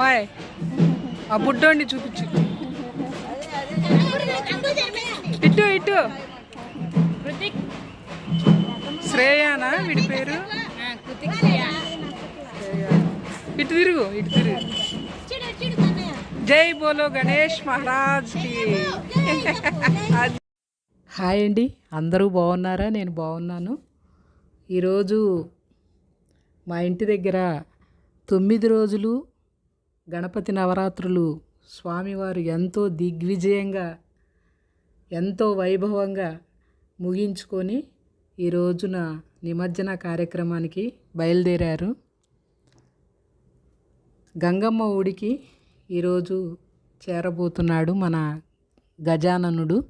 తిరుగు మాయ్ ఆ బుడ్డోండి చూపించు. ఇటు ఇటు. శ్రేయానా వీడి పేరు. ఇటు తిరుగు ఇటు తిరుగు. జై బోలో గణేష్ మహారాజ్కి. హాయ్ అండి అందరూ బాగున్నారా? నేను బాగున్నాను. ఈరోజు మా ఇంటి దగ్గర తొమ్మిది రోజులు గణపతి నవరాత్రులు స్వామివారు ఎంతో దిగ్విజయంగా ఎంతో వైభవంగా ముగించుకొని ఈ రోజున నిమజ్జన కార్యక్రమానికి బయలుదేరారు. గంగమ్మ ఊడికి ఈరోజు చేరబోతున్నాడు మన గజాననుడు.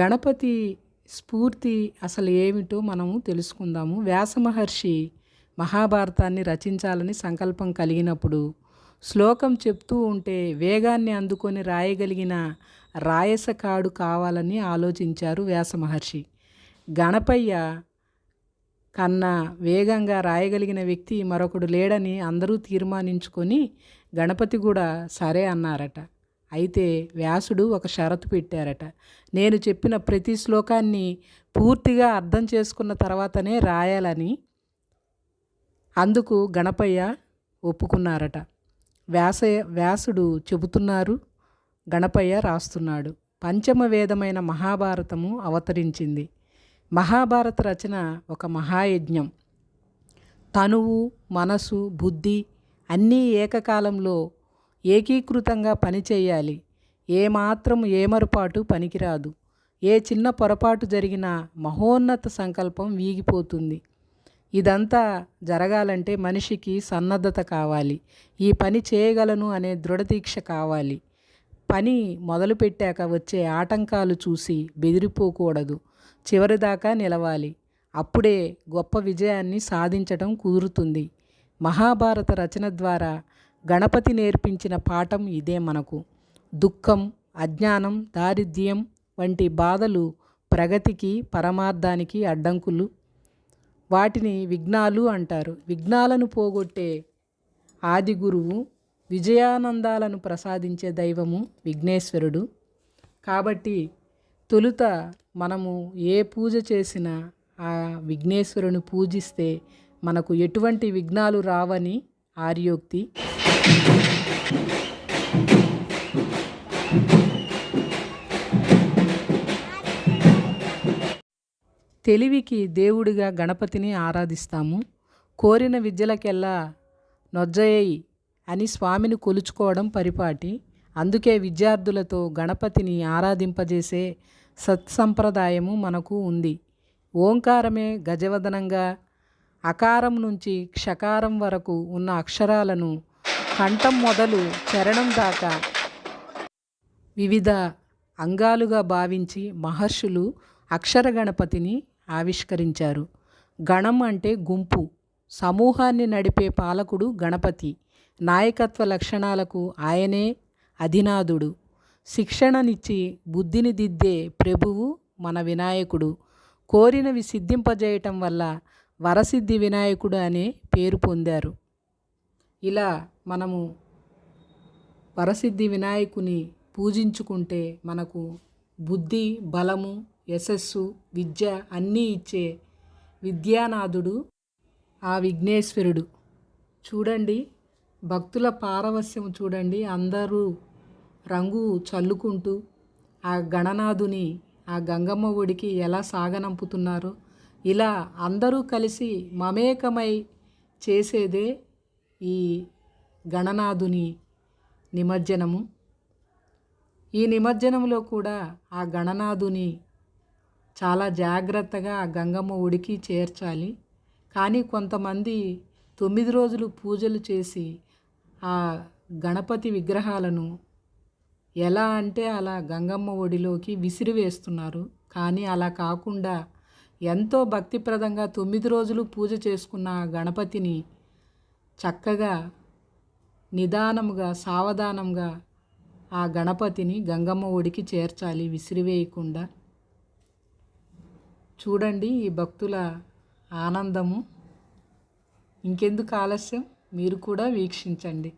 గణపతి స్ఫూర్తి అసలు ఏమిటో మనము తెలుసుకుందాము. వ్యాస మహర్షి మహాభారతాన్ని రచించాలని సంకల్పం కలిగినప్పుడు శ్లోకం చెప్తూ ఉంటే వేగాన్ని అందుకొని రాయగలిగిన రాయసకాడు కావాలని ఆలోచించారు వ్యాస మహర్షి గణపయ్య కన్నా వేగంగా రాయగలిగిన వ్యక్తి మరొకడు లేడని అందరూ తీర్మానించుకొని గణపతి కూడా సరే అన్నారట. అయితే వ్యాసుడు ఒక షరతు పెట్టారట. నేను చెప్పిన ప్రతి శ్లోకాన్ని పూర్తిగా అర్థం చేసుకున్న తర్వాతనే రాయాలని అందుకు గణపయ్య ఒప్పుకున్నారట. వ్యాస వ్యాసుడు చెబుతున్నారు గణపయ్య రాస్తున్నాడు. పంచమ వేదమైన మహాభారతము అవతరించింది. మహాభారత రచన ఒక మహాయజ్ఞం. తనువు మనసు బుద్ధి అన్నీ ఏకకాలంలో ఏకీకృతంగా పనిచేయాలి. ఏమాత్రం ఏమరపాటు పనికిరాదు. ఏ చిన్న పొరపాటు జరిగినా మహోన్నత సంకల్పం వీగిపోతుంది. ఇదంతా జరగాలంటే మనిషికి సన్నద్ధత కావాలి. ఈ పని చేయగలను అనే దృఢదీక్ష కావాలి. పని మొదలుపెట్టాక వచ్చే ఆటంకాలు చూసి బెదిరిపోకూడదు. చివరిదాకా నిలవాలి. అప్పుడే గొప్ప విజయాన్ని సాధించటం కుదురుతుంది. మహాభారత రచన ద్వారా గణపతి నేర్పించిన పాఠం ఇదే మనకు. దుఃఖం అజ్ఞానం దారిద్ర్యం వంటి బాధలు ప్రగతికి పరమార్థానికి అడ్డంకులు వాటిని విఘ్నాలు అంటారు. విఘ్నాలను పోగొట్టే ఆది గురువు విజయానందాలను ప్రసాదించే దైవము విఘ్నేశ్వరుడు. కాబట్టి తొలుత మనము ఏ పూజ చేసినా ఆ విఘ్నేశ్వరుని పూజిస్తే మనకు ఎటువంటి విఘ్నాలు రావని ఆర్యోక్తి. తెలివికి దేవుడిగా గణపతిని ఆరాధిస్తాము. కోరిన విద్యలకెల్లా నొజ్జయ్యి అని స్వామిని కొలుచుకోవడం పరిపాటి. అందుకే విద్యార్థులతో గణపతిని ఆరాధింపజేసే సత్సంప్రదాయము మనకు ఉంది. ఓంకారమే గజవదనంగా అకారం నుంచి క్షకారం వరకు ఉన్న అక్షరాలను కంఠం మొదలు చరణం దాకా వివిధ అంగాలుగా భావించి మహర్షులు అక్షర గణపతిని ఆవిష్కరించారు. గణం అంటే గుంపు. సమూహాన్ని నడిపే పాలకుడు గణపతి. నాయకత్వ లక్షణాలకు ఆయనే అధినాథుడు శిక్షణనిచ్చి బుద్ధిని దిద్దే ప్రభువు మన వినాయకుడు. కోరినవి సిద్ధింపజేయటం వల్ల వరసిద్ధి వినాయకుడు అనే పేరు పొందారు. ఇలా మనము వరసిద్ధి వినాయకుని పూజించుకుంటే మనకు బుద్ధి బలము యశస్సు విద్య అన్నీ ఇచ్చే విద్యానాథుడు ఆ విఘ్నేశ్వరుడు. చూడండి భక్తుల పారవస్యం చూడండి అందరూ రంగు చల్లుకుంటూ ఆ గణనాథుని ఆ గంగమ్మ ఒడికి ఎలా సాగనంపుతున్నారో. ఇలా అందరూ కలిసి మమేకమై చేసేదే ఈ గణనాథుని నిమజ్జనము. ఈ నిమజ్జనంలో కూడా ఆ గణనాథుని చాలా జాగ్రత్తగా గంగమ్మ ఒడికి చేర్చాలి. కానీ కొంతమంది తొమ్మిది రోజులు పూజలు చేసి ఆ గణపతి విగ్రహాలను ఎలా అంటే అలా గంగమ్మ ఒడిలోకి విసిరివేస్తున్నారు కానీ అలా కాకుండా ఎంతో భక్తిప్రదంగా తొమ్మిది రోజులు పూజ చేసుకున్న ఆ గణపతిని చక్కగా నిదానముగా సావధానంగా ఆ గణపతిని గంగమ్మ ఒడికి చేర్చాలి విసిరివేయకుండా. చూడండి ఈ భక్తుల ఆనందము. ఇంకెందుకు ఆలస్యం? మీరు కూడా వీక్షించండి.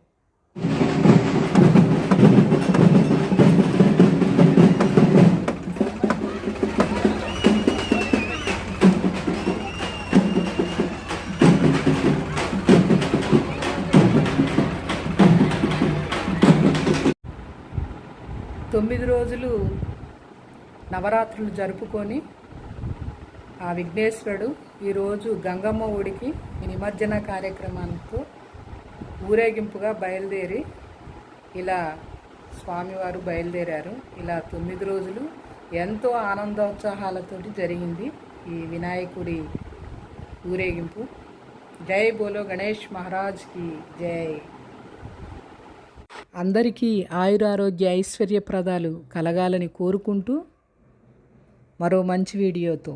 తొమ్మిది రోజులు నవరాత్రులు జరుపుకొని ఆ విఘ్నేశ్వరుడు ఈరోజు గంగమ్మ ఊడికి ఈ నిమజ్జన కార్యక్రమంతో ఊరేగింపుగా బయలుదేరి ఇలా స్వామివారు బయలుదేరారు. ఇలా తొమ్మిది రోజులు ఎంతో ఆనందోత్సాహాలతో జరిగింది ఈ వినాయకుడి ఊరేగింపు. జై బోలో గణేష్ మహారాజ్కి జై. అందరికీ ఆయురారోగ్య ఐశ్వర్యప్రదాలు కలగాలని కోరుకుంటూ మరో మంచి వీడియోతో